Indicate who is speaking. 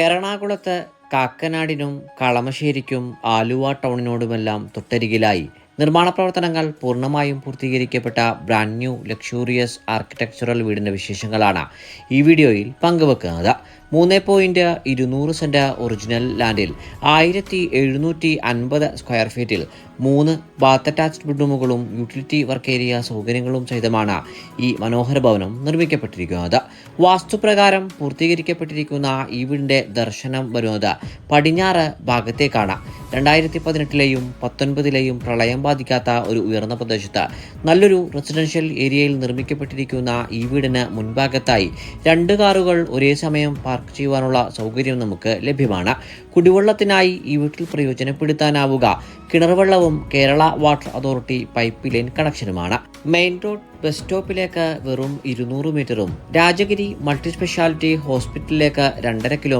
Speaker 1: എറണാകുളത്ത് കാക്കനാടിനും കളമശ്ശേരിക്കും ആലുവ ടൗണിനോടുമെല്ലാം തൊട്ടരികിലായി നിർമ്മാണ പ്രവർത്തനങ്ങൾ പൂർണമായും പൂർത്തീകരിക്കപ്പെട്ട ബ്രാൻഡ് ന്യൂ ലക്ഷൂറിയസ് ആർക്കിടെക്ചറൽ വീടിന്റെ വിശേഷങ്ങളാണ് ഈ വീഡിയോയിൽ പങ്കുവെക്കുന്നത്. മൂന്ന് പോയിന്റ് ഇരുന്നൂറ് സെന്റ് ഒറിജിനൽ ലാൻഡിൽ ആയിരത്തി എഴുന്നൂറ്റി അൻപത് സ്ക്വയർ ഫീറ്റിൽ മൂന്ന് ബാത്ത് അറ്റാച്ച്ഡ് ബെഡ്റൂമുകളും യൂട്ടിലിറ്റി വർക്ക് ഏരിയ സൗകര്യങ്ങളും സഹിതമാണ് ഈ മനോഹര ഭവനം നിർമ്മിക്കപ്പെട്ടിരിക്കുന്നത്. വാസ്തുപ്രകാരം പൂർത്തീകരിക്കപ്പെട്ടിരിക്കുന്ന ഈ വീടിന്റെ ദർശനം വരുന്നത് പടിഞ്ഞാറ് ഭാഗത്തേക്കാണ്. രണ്ടായിരത്തി പതിനെട്ടിലെയും പത്തൊൻപതിലെയും പ്രളയം ബാധിക്കാത്ത ഒരു ഉയർന്ന പ്രദേശത്ത് നല്ലൊരു റെസിഡൻഷ്യൽ ഏരിയയിൽ നിർമ്മിക്കപ്പെട്ടിരിക്കുന്ന ഈ വീടിന് മുൻഭാഗത്തായി രണ്ട് കാറുകൾ ഒരേ സമയം പാർക്ക് ചെയ്യുവാനുള്ള സൗകര്യം നമുക്ക് ലഭ്യമാണ്. കുടിവെള്ളത്തിനായി ഈ വീട്ടിൽ പ്രയോജനപ്പെടുത്താനാവുക. കിണർവെള്ളവും Kerala water authority pipe line കണക്ഷനുമാണ് main road bus സ്റ്റോപ്പിലേക്ക് വെറും ഇരുന്നൂറ് മീറ്ററും രാജഗിരി മൾട്ടി സ്പെഷ്യാലിറ്റി ഹോസ്പിറ്റലിലേക്ക് രണ്ടര കിലോ